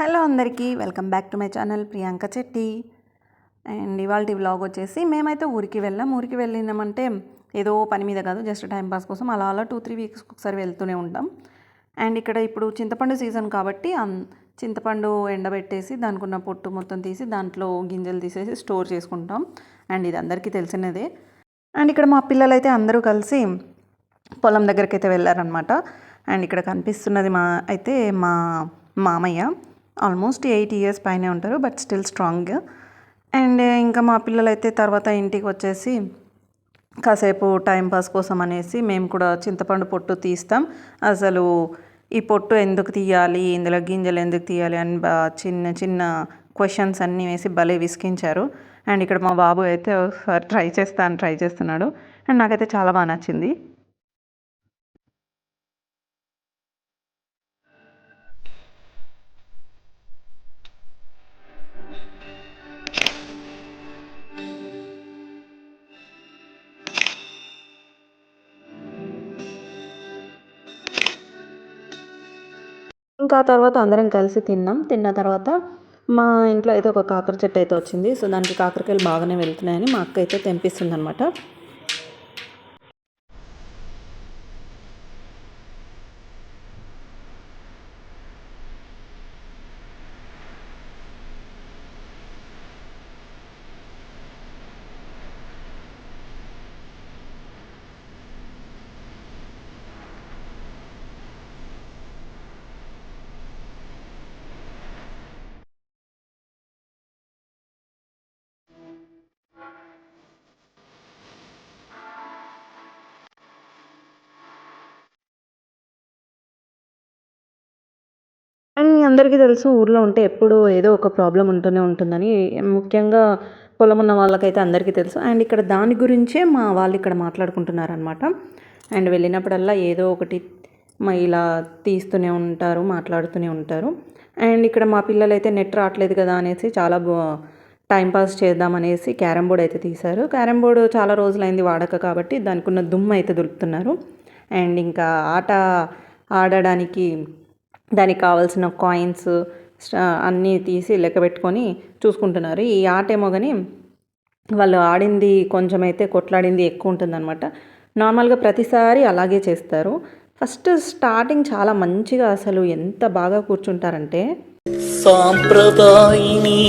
Hello అందరికీ welcome back to my channel Priyanka Chetti. And ఇవాళ vlog వచ్చేసి మేమైతే ఊరికి వెళ్ళాం. ఊరికి వెళ్ళినామంటే ఏదో పని మీద కాదు జస్ట్ టైం పాస్ కోసం అలా అలా టూ త్రీ వీక్స్ ఒకసారి వెళ్తూనే ఉంటాం. అండ్ ఇక్కడ ఇప్పుడు చింతపండు సీజన్ కాబట్టి చింతపండు ఎండబెట్టేసి దానికి ఉన్న పొట్టు మొత్తం తీసి దాంట్లో గింజలు తీసేసి స్టోర్ చేసుకుంటాం. అండ్ ఇది అందరికీ తెలిసినదే. అండ్ ఇక్కడ మా పిల్లలైతే అందరూ కలిసి పొలం దగ్గరికి అయితే వెళ్ళారనమాట అండ్ ఇక్కడ కనిపిస్తున్నది మా అయితే మా మామయ్య. ఆల్మోస్ట్ ఎయిట్ ఇయర్స్ పైనే ఉంటారు బట్ స్టిల్ స్ట్రాంగ్. అండ్ ఇంకా మా పిల్లలైతే తర్వాత ఇంటికి వచ్చేసి కాసేపు టైం పాస్ కోసం అనేసి మేము కూడా చింతపండు పొట్టు తీస్తాం. అసలు ఈ పొట్టు ఎందుకు తీయాలి ఇందులో గింజలు ఎందుకు తీయాలి అని బా చిన్న చిన్న క్వశ్చన్స్ అన్నీ వేసి భలే విసికించారు అండ్ ఇక్కడ మా బాబు అయితే ఒకసారి ట్రై చేస్తాను ట్రై చేస్తున్నాడు. అండ్ నాకైతే చాలా బాగా నచ్చింది. ఇంకా తర్వాత అందరం కలిసి తిన్నాం. తిన్న తర్వాత మా ఇంట్లో అయితే ఒక కాకర చెట్టు అయితే వచ్చింది. సో దానికి కాకరకాయలు బాగానే వెళ్తున్నాయని మా అక్క అయితే తెంపిస్తుంది అనమాట అందరికీ తెలుసు ఊర్లో ఉంటే ఎప్పుడూ ఏదో ఒక ప్రాబ్లం ఉంటూనే ఉంటుందని. ముఖ్యంగా పొలం ఉన్న వాళ్ళకైతే అందరికీ తెలుసు. అండ్ ఇక్కడ దాని గురించే మా వాళ్ళు ఇక్కడ మాట్లాడుకుంటున్నారనమాట అండ్ వెళ్ళినప్పుడల్లా ఏదో ఒకటి మా ఇలా తీస్తూనే ఉంటారు మాట్లాడుతూనే ఉంటారు. అండ్ ఇక్కడ మా పిల్లలైతే నెట్ రావట్లేదు కదా అనేసి చాలా టైం పాస్ చేద్దామనేసి క్యారమ్ బోర్డ్ అయితే తీశారు. క్యారమ్ బోర్డు చాలా రోజులైంది వాడక కాబట్టి దానికి ఉన్న దుమ్ము అయితే దులుపుతున్నారు. అండ్ ఇంకా ఆట ఆడడానికి దానికి కావాల్సిన కాయిన్స్ అన్నీ తీసి లెక్క పెట్టుకొని చూసుకుంటున్నారు. ఈ ఆట ఏమో కానీ వాళ్ళు ఆడింది కొంచెం అయితే కొట్లాడింది ఎక్కువ ఉంటుందన్నమాట. నార్మల్గా ప్రతిసారి అలాగే చేస్తారు. ఫస్ట్ స్టార్టింగ్ చాలా మంచిగా అసలు ఎంత బాగా కూర్చుంటారంటే సాంప్రదాయిని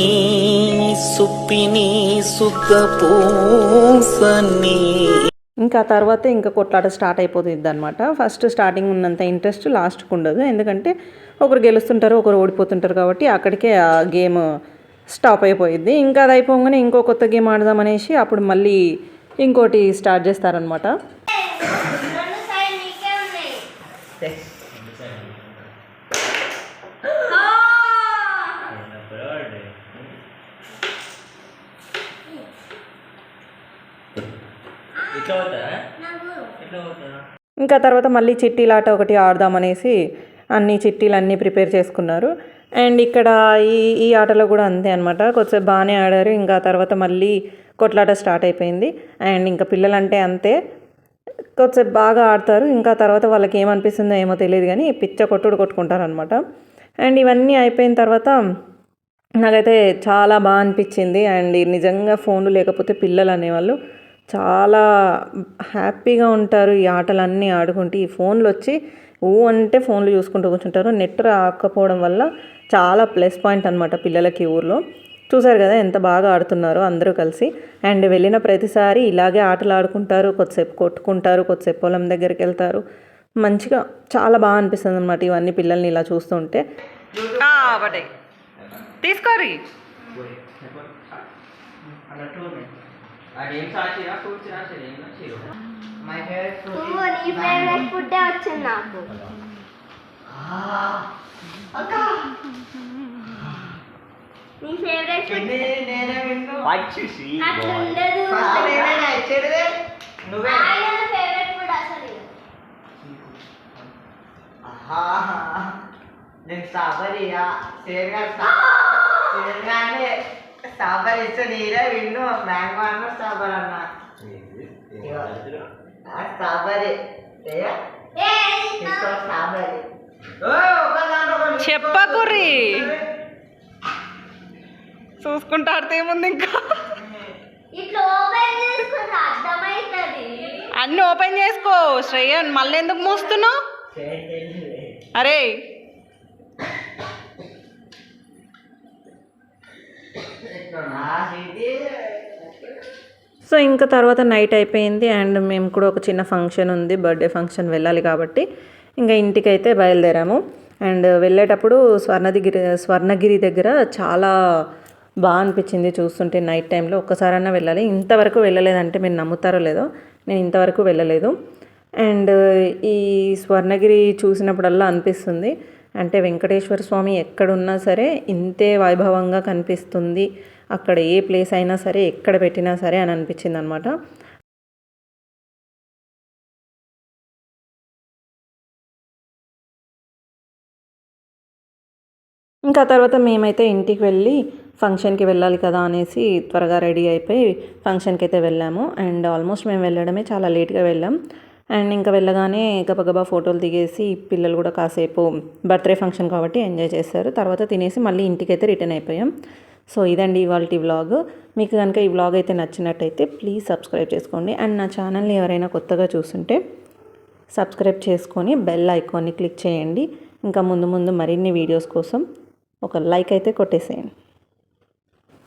సుప్పిని సుఖ పూసని ఇంకా తర్వాత ఇంకా కొట్లాట స్టార్ట్ అయిపోతుంది అనమాట ఫస్ట్ స్టార్టింగ్ ఉన్నంత ఇంట్రెస్ట్ లాస్ట్కి ఉండదు. ఎందుకంటే ఒకరు గెలుస్తుంటారు ఒకరు ఓడిపోతుంటారు కాబట్టి అక్కడికే ఆ గేమ్ స్టాప్ అయిపోయింది ఇంకా అది అయిపోగానే ఇంకో కొత్త గేమ్ ఆడదామనేసి అప్పుడు మళ్ళీ ఇంకోటి స్టార్ట్ చేస్తారనమాట రెండు సైడ్ నీకే ఉన్నాయి ఇట్లా పోతారా నాకు ఇట్లా పోతారా ఇంకా తర్వాత మళ్ళీ చిట్టీలాట ఒకటి ఆడదామనేసి అన్ని చిట్టీలు అన్నీ ప్రిపేర్ చేసుకున్నారు. అండ్ ఇక్కడ ఈ ఈ ఆటలో కూడా అంతే అనమాట కొద్దిసేపు బాగానే ఆడారు. ఇంకా తర్వాత మళ్ళీ కొట్లాట స్టార్ట్ అయిపోయింది. అండ్ ఇంకా పిల్లలంటే అంతే. కొద్దిసేపు బాగా ఆడతారు. ఇంకా తర్వాత వాళ్ళకి ఏమనిపిస్తుందో ఏమో తెలియదు కానీ పిచ్చ కొట్టుడు కొట్టుకుంటారు అనమాట అండ్ ఇవన్నీ అయిపోయిన తర్వాత నాకైతే చాలా బాగా అనిపించింది. అండ్ నిజంగా ఫోన్లు లేకపోతే పిల్లలు అనేవాళ్ళు చాలా హ్యాపీగా ఉంటారు ఈ ఆటలన్నీ ఆడుకుంటూ. ఈ ఫోన్లు వచ్చి ఊ అంటే ఫోన్లు చూసుకుంటూ కూర్చుంటారు. నెట్ రాకపోవడం వల్ల చాలా ప్లస్ పాయింట్ అనమాట పిల్లలకి ఊర్లో. చూసారు కదా ఎంత బాగా ఆడుతున్నారో అందరూ కలిసి. అండ్ వెళ్ళిన ప్రతిసారి ఇలాగే ఆటలు ఆడుకుంటారు. కొద్దిసేపు కొట్టుకుంటారు. కొద్దిసేపు పొలం దగ్గరికి వెళ్తారు. మంచిగా చాలా బాగా అనిపిస్తుంది అనమాట ఇవన్నీ పిల్లల్ని ఇలా చూస్తుంటే తీసుకోరి అది సాచిరా ఫ్రూట్స్ రాసేది ఏం రాసిరు మై ఫేవరెట్ ఫ్రూట్ నువ్వు నీ ఫేవరెట్ ఫుడ్ వచ్చింది నాకు. నీ ఫేవరెట్ ఫుడ్ నేనే విన్ను. వచ్చేసి అట్లా ఉండదు. ఫస్ట్ నేనే ఇచ్చేది. నువ్వే. ఆయన ఫేవరెట్ ఫుడ్ అసలు ఆహా. నేను స్ట్రాబెరీయా సేరుగా సేరుగానే. స్ట్రాబెరీ ఇస్తే నీరే విన్ను మ్యాంగో అన్న అన్న చెప్పకుర్రి చూసుకుంటా ఆడితే ఏముంది ఇంకా ఇట్లా ఓపెన్ చేసుకుంటే అర్థమవుతుంది అన్నీ ఓపెన్ చేసుకో శ్రేయ మళ్ళీ ఎందుకు మూస్తున్నావు అరే సో ఇంకా తర్వాత నైట్ అయిపోయింది అండ్ మేము కూడా ఒక చిన్న ఫంక్షన్ ఉంది బర్త్డే ఫంక్షన్ వెళ్ళాలి కాబట్టి ఇంకా ఇంటికైతే బయలుదేరాము. అండ్ వెళ్ళేటప్పుడు స్వర్ణగిరి స్వర్ణగిరి దగ్గర చాలా బాగా అనిపించింది చూస్తుంటే నైట్ టైంలో. ఒక్కసారైనా వెళ్ళాలి. ఇంతవరకు వెళ్ళలేదంటే మీరు నమ్ముతారో లేదో నేను ఇంతవరకు వెళ్ళలేదు. అండ్ ఈ స్వర్ణగిరి చూసినప్పుడల్లా అనిపిస్తుంది. అంటే వెంకటేశ్వర స్వామి ఎక్కడున్నా సరే ఇంతే వైభవంగా కనిపిస్తుంది. అక్కడ ఏ ప్లేస్ అయినా సరే ఎక్కడ పెట్టినా సరే అని అనిపించింది అనమాట ఇంకా తర్వాత మేమైతే ఇంటికి వెళ్ళి ఫంక్షన్కి వెళ్ళాలి కదా అనేసి త్వరగా రెడీ అయిపోయి ఫంక్షన్కి అయితే వెళ్ళాము. అండ్ ఆల్మోస్ట్ మేము వెళ్ళడమే చాలా లేట్గా వెళ్ళాం. అండ్ ఇంకా వెళ్ళగానే గబగబా ఫోటోలు దిగేసి పిల్లలు కూడా కాసేపు బర్త్డే ఫంక్షన్ కాబట్టి ఎంజాయ్ చేశారు. తర్వాత తినేసి మళ్ళీ ఇంటికి అయితే రిటర్న్ అయిపోయాం. సో ఇదండి ఇవాళ వ్లాగ్. మీకు కనుక ఈ వ్లాగ్ అయితే నచ్చినట్టయితే ప్లీజ్ సబ్స్క్రైబ్ చేసుకోండి. అండ్ నా ఛానల్ని ఎవరైనా కొత్తగా చూస్తుంటే సబ్స్క్రైబ్ చేసుకొని బెల్ ఐకాన్ని క్లిక్ చేయండి. ఇంకా ముందు ముందు మరిన్ని వీడియోస్ కోసం ఒక లైక్ అయితే కొట్టేసేయండి.